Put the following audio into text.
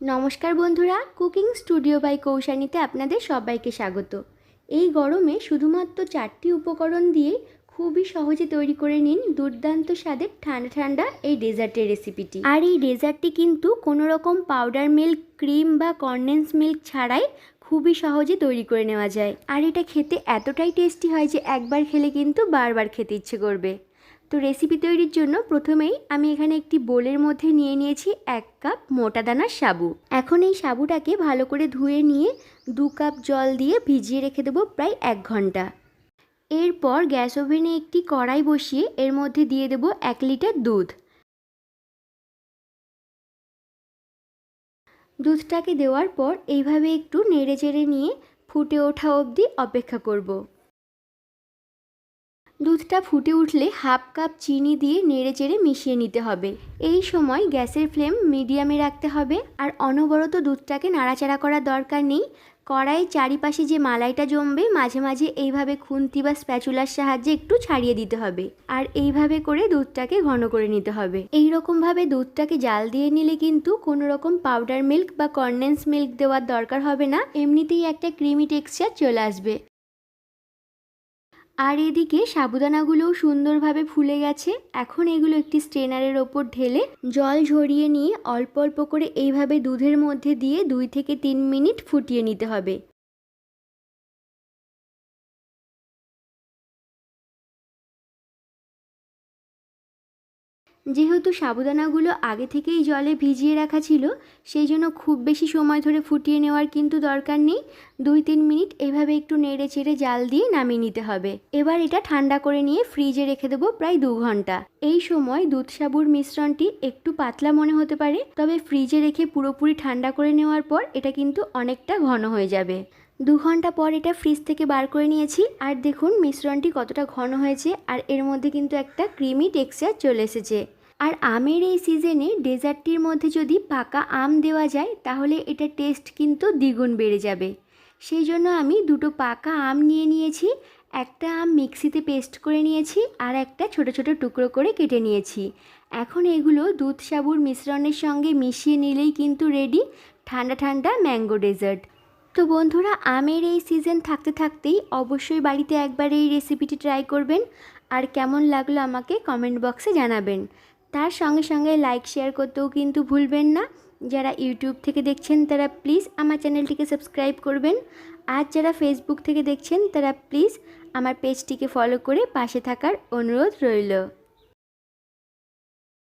নমস্কার বন্ধুরা, cooking studio by কৌশানীতে আপনাদের সবাইকে স্বাগত। এই গরমে শুধুমাত্র চারটি উপকরণ দিয়ে খুবই সহজে তৈরি করে নিন দুর্দান্ত স্বাদের ঠান্ডা ঠান্ডা এই ডেজার্টের রেসিপিটি। আর এই ডেজার্টটি কিন্তু কোনো রকম পাউডার মিল্ক, ক্রিম বা কনডেন্স মিল্ক ছাড়াই খুবই সহজে তৈরি করে নেওয়া যায়। আর এটা খেতে এতটাই টেস্টি হয় যে একবার খেলে কিন্তু বারবার খেতে ইচ্ছে করবে। তো রেসিপি তৈরির জন্য প্রথমেই আমি এখানে একটি বোলের মধ্যে নিয়ে নিয়েছি এক কাপ মোটা দানার সাবু। এখন এই সাবুটাকে ভালো করে ধুয়ে নিয়ে দু কাপ জল দিয়ে ভিজিয়ে রেখে দেবো প্রায় এক ঘণ্টা। এরপর গ্যাস ওভেনে একটি কড়াই বসিয়ে এর মধ্যে দিয়ে দেব এক লিটার দুধ। দুধটাকে দেওয়ার পর এইভাবে একটু নেড়ে চেড়ে নিয়ে ফুটে ওঠা অবধি অপেক্ষা করব। দুধটা ফুটে উঠলে হাফ কাপ চিনি দিয়ে নেড়ে চেড়ে মিশিয়ে নিতে হবে। এই সময় গ্যাসের ফ্লেম মিডিয়ামে রাখতে হবে আর অনবরত দুধটাকে নাড়াচাড়া করার দরকার নেই। কড়াই চারিপাশে যে মালাইটা জমবে, মাঝে মাঝে এইভাবে খুন্তি বা স্প্যাচুলার সাহায্যে একটু ছাড়িয়ে দিতে হবে আর এইভাবে করে দুধটাকে ঘন করে নিতে হবে। এই রকমভাবে দুধটাকে জাল দিয়ে নিলে কিন্তু কোনো রকম পাউডার মিল্ক বা কনডেন্স মিল্ক দেওয়ার দরকার হবে না। এমনিতেই একটা ক্রিমি টেক্সচার চলে আসবে। আর এদিকে সাবুদানাগুলোও সুন্দরভাবে ফুলে গেছে। এখন এগুলো একটি স্ট্রেনারের ওপর ঢেলে জল ঝরিয়ে নিয়ে অল্প অল্প করে এইভাবে দুধের মধ্যে দিয়ে দুই থেকে তিন মিনিট ফুটিয়ে নিতে হবে। যেহেতু সাবুদানাগুলো আগে থেকেই জলে ভিজিয়ে রাখা ছিল, সেই জন্য খুব বেশি সময় ধরে ফুটিয়ে নেওয়ার কিন্তু দরকার নেই। দুই তিন মিনিট এভাবে একটু নেড়ে চেড়ে জাল দিয়ে নামিয়ে নিতে হবে। এবার এটা ঠান্ডা করে নিয়ে ফ্রিজে রেখে দেবো প্রায় দু ঘণ্টা। এই সময় দুধ সাবুর মিশ্রণটি একটু পাতলা মনে হতে পারে, তবে ফ্রিজে রেখে পুরোপুরি ঠান্ডা করে নেওয়ার পর এটা কিন্তু অনেকটা ঘন হয়ে যাবে। দু ঘণ্টা পর এটা ফ্রিজ থেকে বার করে নিয়েছি, আর দেখুন মিশ্রণটি কতটা ঘন হয়েছে, আর এর মধ্যে কিন্তু একটা ক্রিমি টেক্সচার চলে এসেছে। আর আমের এই সিজনে ডেজার্টটির মধ্যে যদি পাকা আম দেওয়া যায়, তাহলে এটা টেস্ট কিন্তু দ্বিগুণ বেড়ে যাবে। সেই জন্য আমি দুটো পাকা আম নিয়ে নিয়েছি, একটা আম মিক্সিতে পেস্ট করে নিয়েছি, আর একটা ছোট ছোট টুকরো করে কেটে নিয়েছি। এখন এগুলো দুধ সাবুর মিশ্রণের সঙ্গে মিশিয়ে নিলেই কিন্তু রেডি, ঠান্ডা ঠান্ডা ম্যাঙ্গো ডেজার্ট। তো বন্ধুরা, আমের এই সিজন থাকতে থাকতেই অবশ্যই বাড়িতে একবার এই রেসিপিটি ট্রাই করবেন, আর কেমন লাগল আমাকে কমেন্ট বক্সে জানাবেন। তার সঙ্গে সঙ্গে লাইক শেয়ার করতেও কিন্তু ভুলবেন না। যারা ইউটিউব থেকে দেখছেন, তারা প্লিজ আমার চ্যানেলটিকে সাবস্ক্রাইব করবেন। আর যারা ফেসবুক থেকে দেখছেন, তারা প্লিজ আমার পেজটিকে ফলো করে পাশে থাকার অনুরোধ রইল।